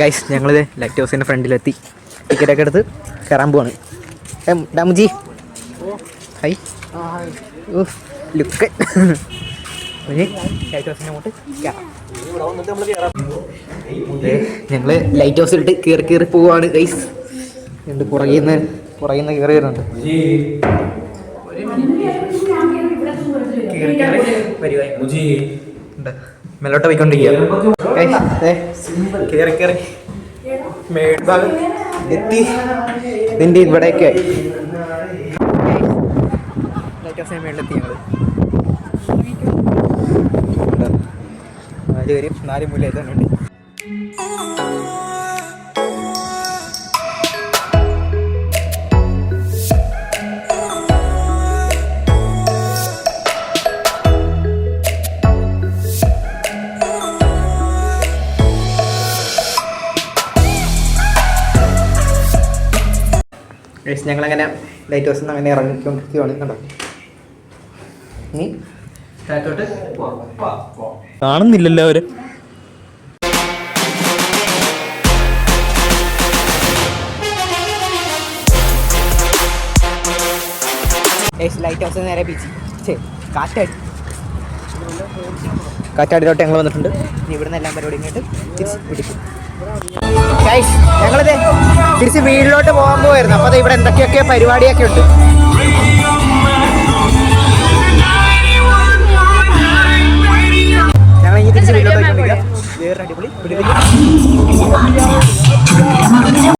Guys ഞങ്ങളിത് light ഹൗസിന്റെ ഫ്രണ്ടിലെത്തി ടിക്കറ്റൊക്കെ എടുത്ത് കയറാൻ പോവാണ്. ഡാമുജി. ഹൈ ലുക്ക് ലൈറ്റ് ഹൗസിന്റെ അങ്ങോട്ട് ഞങ്ങൾ ലൈറ്റ് ഹൗസിലിട്ട് കയറി കയറി പോവാണ് ഗൈസ് ഉണ്ട് പുറകിൽ നിന്ന് പുറകിൽ നിന്ന് കയറി വരുന്നുണ്ട്. കയറി കയറി വരുവായി ഉണ്ട്. മേലോട്ട് പോയിക്കൊണ്ടിരിക്കുക. എത്തി. ഇതിന്റെ മേളിലെത്തി ഞങ്ങൾ നാല് പേരും നാല് മൂല എത്താനുണ്ട് ഗൈസ് ഞങ്ങളങ്ങനെ ലൈറ്റ് ഹൗസിൽ നിന്ന് അങ്ങനെ ഇറങ്ങിക്കൊണ്ടിരിക്കുകയാണ് കണ്ടോ? ഇനി കാണുന്നില്ലല്ലോ അവർ. ലൈറ്റ് ഹൗസ് നേരെ ബീച്ച് കാറ്റാടി. കാറ്റാടിയിലോട്ട് ഞങ്ങൾ വന്നിട്ടുണ്ട്. ഇനി ഇവിടുന്ന് എല്ലാം പരിപാടി ഇങ്ങോട്ട് തിരിച്ച് പിടിക്കും ഗൈസ് ഞങ്ങളിത് തിരിച്ച് വീട്ടിലോട്ട് പോകാൻ പോയായിരുന്നു അപ്പോൾ ഇവിടെ എന്തൊക്കെയൊക്കെ പരിപാടിയൊക്കെ ഉണ്ട്. ഞങ്ങൾ തിരിച്ച് വീട്ടിലോട്ട് വേറെ അടിപൊളി